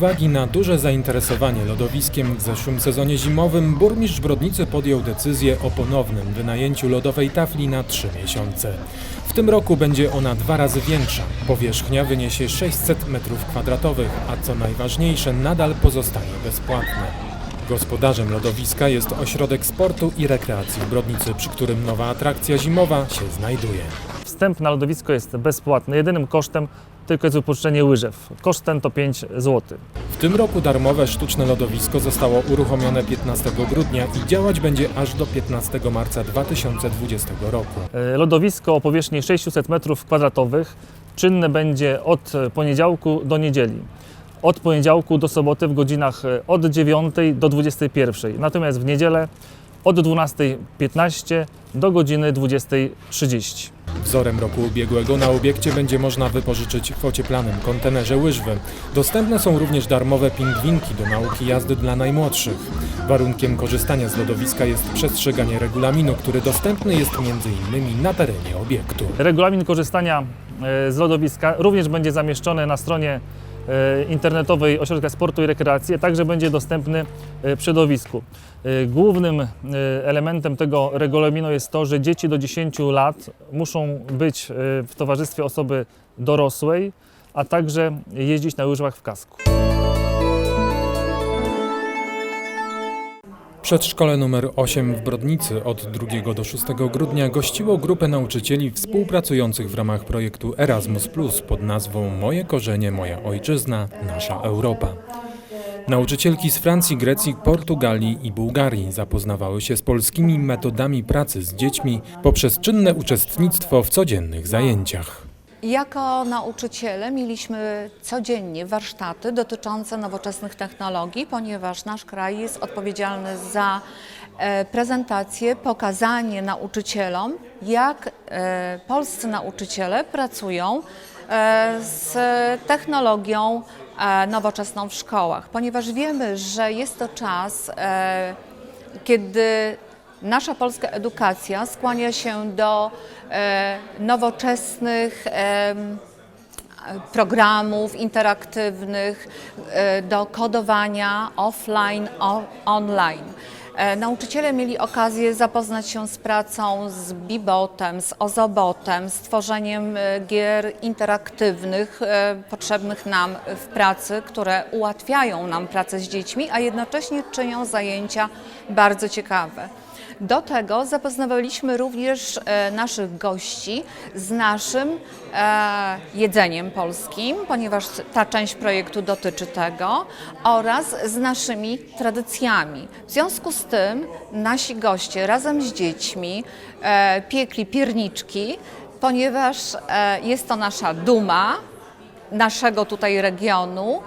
Uwagi na duże zainteresowanie lodowiskiem w zeszłym sezonie zimowym, burmistrz Brodnicy podjął decyzję o ponownym wynajęciu lodowej tafli na trzy miesiące. W tym roku będzie ona dwa razy większa. Powierzchnia wyniesie 600 m2, a co najważniejsze, nadal pozostanie bezpłatne. Gospodarzem lodowiska jest ośrodek sportu i rekreacji w Brodnicy, przy którym nowa atrakcja zimowa się znajduje. Wstęp na lodowisko jest bezpłatny. Jedynym kosztem tylko jest wypuszczenie łyżew. Koszt ten to 5 zł. W tym roku darmowe sztuczne lodowisko zostało uruchomione 15 grudnia i działać będzie aż do 15 marca 2020 roku. E, Lodowisko o powierzchni 600 m2 czynne będzie od poniedziałku do niedzieli. Od poniedziałku do soboty w godzinach e, od 9 do 21. Natomiast w niedzielę od 12.15 do godziny 20.30. Wzorem roku ubiegłego na obiekcie będzie można wypożyczyć w ocieplanym kontenerze łyżwy. Dostępne są również darmowe pingwinki do nauki jazdy dla najmłodszych. Warunkiem korzystania z lodowiska jest przestrzeganie regulaminu, który dostępny jest m.in. na terenie obiektu. Regulamin korzystania e, z lodowiska również będzie zamieszczony na stronie internetowej Ośrodka Sportu i Rekreacji, a także będzie dostępny e, przy lodowisku. E, Głównym e, elementem tego regulaminu jest to, że dzieci do 10 lat muszą być e, w towarzystwie osoby dorosłej, a także jeździć na łyżwach w kasku. Przedszkole numer 8 w Brodnicy od 2 do 6 grudnia gościło grupę nauczycieli współpracujących w ramach projektu Erasmus pod nazwą Moje korzenie, moja ojczyzna, nasza Europa. Nauczycielki z Francji, Grecji, Portugalii i Bułgarii zapoznawały się z polskimi metodami pracy z dziećmi poprzez czynne uczestnictwo w codziennych zajęciach. Jako nauczyciele mieliśmy codziennie warsztaty dotyczące nowoczesnych technologii, ponieważ nasz kraj jest odpowiedzialny za e, prezentację, pokazanie nauczycielom, jak e, polscy nauczyciele pracują e, z technologią nowoczesną w szkołach, ponieważ wiemy, że jest to czas, kiedy nasza polska edukacja skłania się do e, nowoczesnych programów interaktywnych, e, do kodowania offline, online. E, Nauczyciele mieli okazję zapoznać się z pracą z Bibotem, z Ozobotem, z tworzeniem gier interaktywnych potrzebnych nam w pracy, które ułatwiają nam pracę z dziećmi, a jednocześnie czynią zajęcia bardzo ciekawe. Do tego zapoznawaliśmy również e, naszych gości z naszym e, jedzeniem polskim, ponieważ ta część projektu dotyczy tego, oraz z naszymi tradycjami. W związku z tym nasi goście razem z dziećmi e, piekli pierniczki, ponieważ jest to nasza duma naszego tutaj regionu.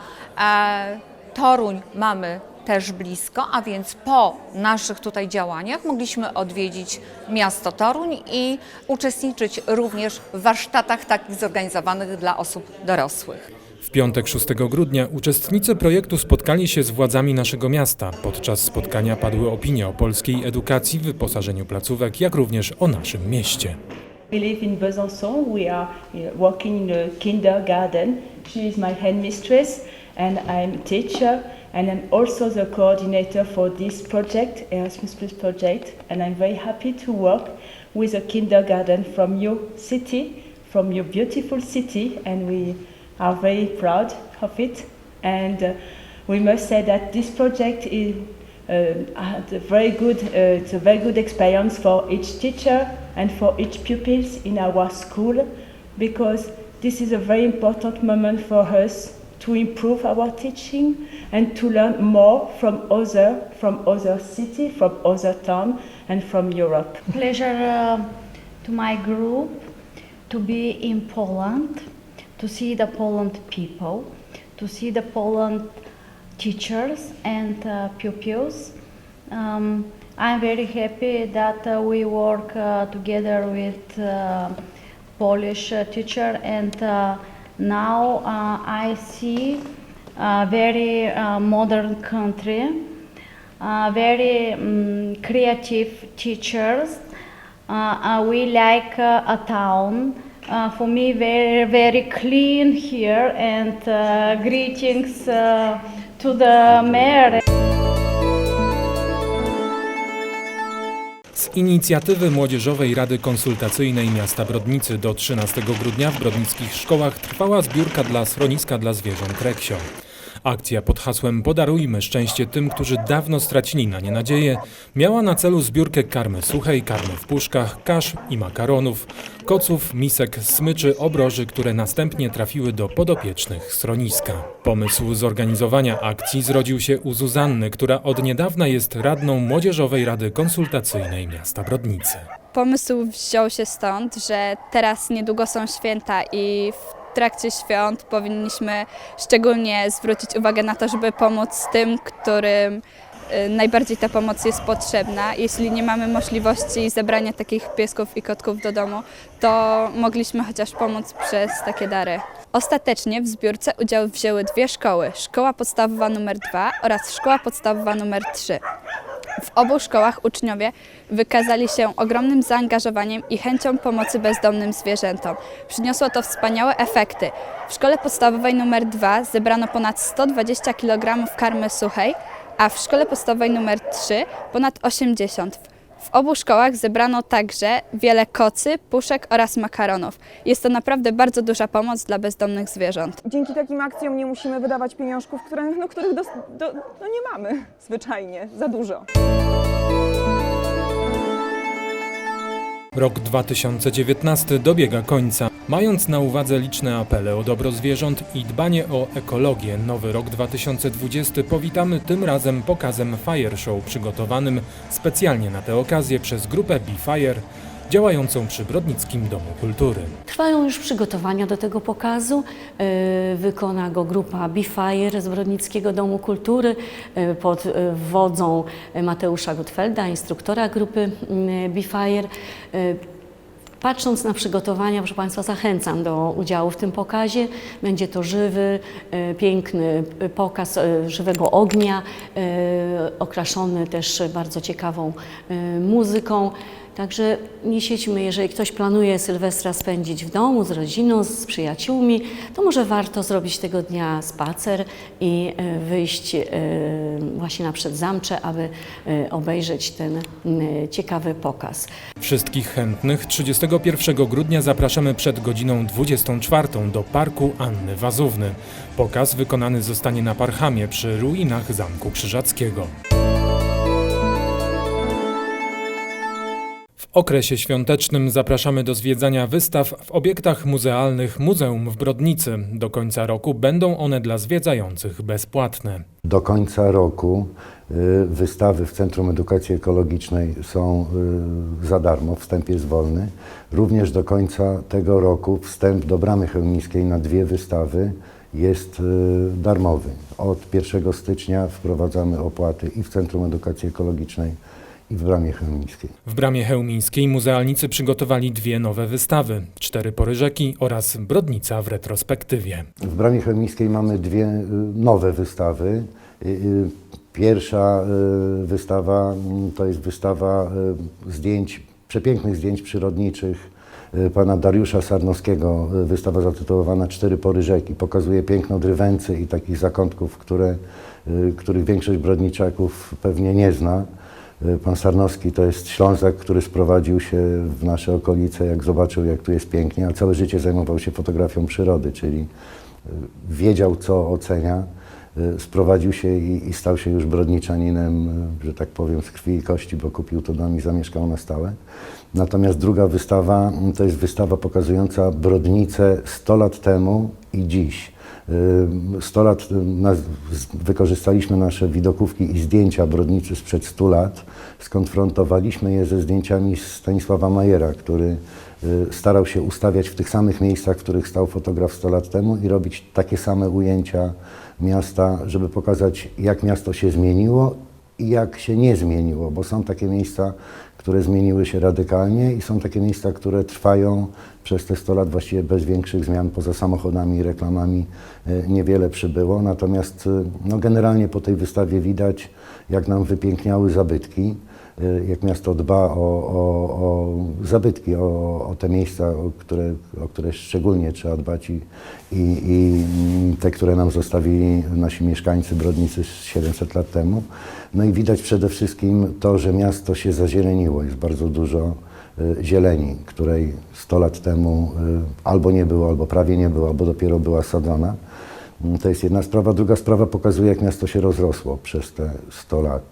Toruń mamy też blisko, a więc po naszych tutaj działaniach mogliśmy odwiedzić miasto Toruń i uczestniczyć również w warsztatach takich zorganizowanych dla osób dorosłych. W piątek 6 grudnia uczestnicy projektu spotkali się z władzami naszego miasta. Podczas spotkania padły opinie o polskiej edukacji, wyposażeniu placówek, jak również o naszym mieście. We live in Besançon. We are uh, working in a kindergarten. She is my headmistress, and I'm teacher, and I'm also the coordinator for this project, Erasmus Plus project. And I'm very happy to work with a kindergarten from your city, from your beautiful city, and we are very proud of it. And uh, we must say that this project is had a very good, uh, it's a very good experience for each teacher and for each pupils in our school because this is a very important moment for us to improve our teaching and to learn more from other, from other city, from other town and from Europe. pleasure uh, to my group to be in Poland, to see the Poland people, to see the Poland teachers and uh, pupils. Um, I'm very happy that uh, we work uh, together with uh, Polish uh, teacher and now uh, I see a very uh, modern country very um, creative teachers. Uh, we like a town Uh, for me, very, very clean here, and uh, greetings uh, to the mayor. Z inicjatywy Młodzieżowej Rady Konsultacyjnej Miasta Brodnicy do 13 grudnia w brodnickich szkołach trwała zbiórka dla schroniska dla zwierząt Reksio. Akcja pod hasłem Podarujmy szczęście tym, którzy dawno stracili na nie nadzieję, miała na celu zbiórkę karmy suchej, karmy w puszkach, kasz i makaronów, koców, misek, smyczy, obroży, które następnie trafiły do podopiecznych schroniska. Pomysł zorganizowania akcji zrodził się u Zuzanny, która od niedawna jest radną Młodzieżowej Rady Konsultacyjnej Miasta Brodnicy. Pomysł wziął się stąd, że teraz niedługo są święta i w trakcie świąt powinniśmy szczególnie zwrócić uwagę na to, żeby pomóc tym, którym y, najbardziej ta pomoc jest potrzebna. Jeśli nie mamy możliwości zebrania takich piesków i kotków do domu, to mogliśmy chociaż pomóc przez takie dary. Ostatecznie w zbiórce udział wzięły dwie szkoły: Szkoła Podstawowa nr 2 oraz Szkoła Podstawowa nr 3. W obu szkołach uczniowie wykazali się ogromnym zaangażowaniem i chęcią pomocy bezdomnym zwierzętom. Przyniosło to wspaniałe efekty. W szkole podstawowej nr 2 zebrano ponad 120 kg karmy suchej, a w szkole podstawowej nr 3 ponad 80. W obu szkołach zebrano także wiele kocy, puszek oraz makaronów. Jest to naprawdę bardzo duża pomoc dla bezdomnych zwierząt. Dzięki takim akcjom nie musimy wydawać pieniążków, które, no, których dos, do, no nie mamy zwyczajnie, za dużo. Rok 2019 dobiega końca. Mając na uwadze liczne apele o dobro zwierząt i dbanie o ekologię, nowy rok 2020 powitamy tym razem pokazem Fire Show przygotowanym specjalnie na tę okazję przez grupę Be Fire działającą przy Brodnickim Domu Kultury. Trwają już przygotowania do tego pokazu. E, Wykona go grupa Bifire z Brodnickiego Domu Kultury e, pod e, wodzą Mateusza Gutfelda, instruktora grupy mm, Bifire. E, Patrząc na przygotowania, proszę Państwa, zachęcam do udziału w tym pokazie. Będzie to żywy, e, piękny e, pokaz e, żywego ognia, okraszony też bardzo ciekawą muzyką. Także nie siedźmy, jeżeli ktoś planuje Sylwestra spędzić w domu z rodziną, z przyjaciółmi, to może warto zrobić tego dnia spacer i e, wyjść e, właśnie na Przedzamcze, aby e, obejrzeć ten ciekawy pokaz. Wszystkich chętnych 31 grudnia zapraszamy przed godziną 24 do Parku Anny Wazówny. Pokaz wykonany zostanie na Parchamie przy ruinach Zamku Krzyżackiego. Okresie świątecznym zapraszamy do zwiedzania wystaw w obiektach muzealnych Muzeum w Brodnicy. Do końca roku będą one dla zwiedzających bezpłatne. Do końca roku y, wystawy w Centrum Edukacji Ekologicznej są y, za darmo, wstęp jest wolny. Również do końca tego roku wstęp do Bramy Chełmińskiej na dwie wystawy jest y, darmowy. Od 1 stycznia wprowadzamy opłaty i w Centrum Edukacji Ekologicznej w Bramie Chełmińskiej. W Bramie Chełmińskiej muzealnicy przygotowali dwie nowe wystawy: Cztery pory rzeki oraz Brodnica w retrospektywie. W Bramie Chełmińskiej mamy dwie y, nowe wystawy. Y, y, Pierwsza wystawa mm, to jest wystawa zdjęć, przepięknych zdjęć przyrodniczych pana Dariusza Sarnowskiego. Wystawa zatytułowana Cztery pory rzeki. Pokazuje piękno Drywęcy i takich zakątków, które, których większość brodniczaków pewnie nie zna. Y, Pan Sarnowski to jest Ślązak, który sprowadził się w nasze okolice, jak zobaczył, jak tu jest pięknie, a całe życie zajmował się fotografią przyrody, czyli y, wiedział, co ocenia. Y, Sprowadził się i, i stał się już brodniczaninem, że tak powiem, z krwi i kości, bo kupił tu dom i zamieszkał na stałe. Natomiast druga wystawa to jest wystawa pokazująca Brodnicę 100 lat temu i dziś. Y, 100 lat y, wykorzystaliśmy nasze widokówki i zdjęcia Brodnicy sprzed 100 lat, skonfrontowaliśmy je ze zdjęciami Stanisława Majera, który y, starał się ustawiać w tych samych miejscach, w których stał fotograf 100 lat temu i robić takie same ujęcia miasta, żeby pokazać, jak miasto się zmieniło i jak się nie zmieniło, bo są takie miejsca, które zmieniły się radykalnie i są takie miejsca, które trwają przez te 100 lat właściwie bez większych zmian, poza samochodami i reklamami e, niewiele przybyło. Natomiast e, no, generalnie po tej wystawie widać, jak nam wypiękniały zabytki. y, jak miasto dba o, o, o zabytki, o, o te miejsca, o które, o które szczególnie trzeba dbać i, i, i te, które nam zostawili nasi mieszkańcy Brodnicy 700 lat temu. No i widać przede wszystkim to, że miasto się zazieleniło. Jest bardzo dużo zieleni, której 100 lat temu y, albo nie było, albo prawie nie było, albo dopiero była sadzona. Mm, To jest jedna sprawa. Druga sprawa pokazuje, jak miasto się rozrosło przez te 100 lat.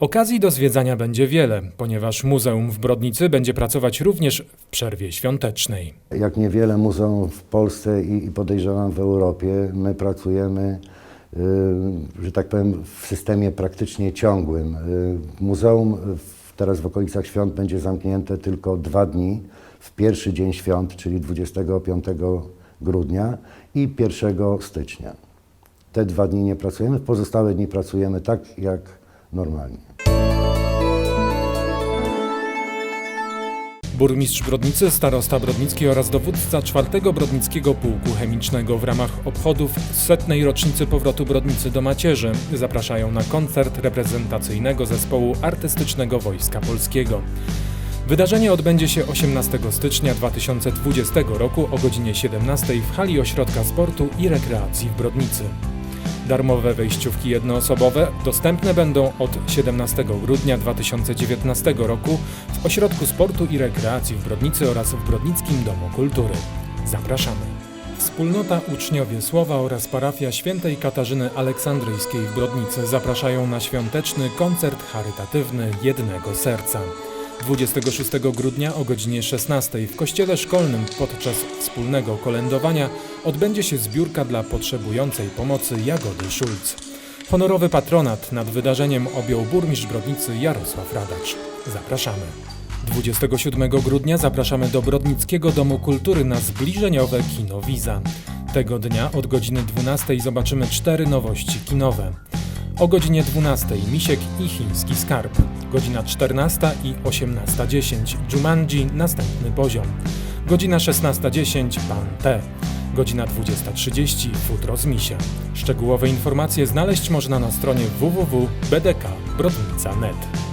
Okazji do zwiedzania będzie wiele, ponieważ Muzeum w Brodnicy będzie pracować również w przerwie świątecznej. Jak niewiele muzeum w Polsce i, podejrzewam w Europie, my pracujemy, y, że tak powiem, w systemie praktycznie ciągłym. Y, muzeum w, teraz w okolicach świąt będzie zamknięte tylko dwa dni, w pierwszy dzień świąt, czyli 25 grudnia i 1 stycznia. Te dwa dni nie pracujemy, w pozostałe dni pracujemy tak jak normalnie. Burmistrz Brodnicy, starosta Brodnicki oraz dowódca czwartego Brodnickiego Pułku Chemicznego w ramach obchodów setnej rocznicy powrotu Brodnicy do macierzy zapraszają na koncert reprezentacyjnego zespołu artystycznego Wojska Polskiego. Wydarzenie odbędzie się 18 stycznia 2020 roku o godzinie 17 w hali Ośrodka Sportu i Rekreacji w Brodnicy. Darmowe wejściówki jednoosobowe dostępne będą od 17 grudnia 2019 roku w Ośrodku Sportu i Rekreacji w Brodnicy oraz w Brodnickim Domu Kultury. Zapraszamy. Wspólnota Uczniowie Słowa oraz parafia świętej Katarzyny Aleksandryjskiej w Brodnicy zapraszają na świąteczny koncert charytatywny Jednego Serca. 26 grudnia o godzinie 16 w kościele szkolnym podczas wspólnego kolędowania odbędzie się zbiórka dla potrzebującej pomocy Jagody Szulc. Honorowy patronat nad wydarzeniem objął burmistrz Brodnicy Jarosław Radacz. Zapraszamy. 27 grudnia zapraszamy do Brodnickiego Domu Kultury na zbliżeniowe Kino Wiza. Tego dnia od godziny 12 zobaczymy cztery nowości kinowe. O godzinie 12 Misiek i Chiński Skarb. Godzina 14 i 18.10 Jumanji Następny Poziom. Godzina 16.10 Pan T. Godzina 20.30 Futro z Misia. Szczegółowe informacje znaleźć można na stronie www.bdk.brodnica.net.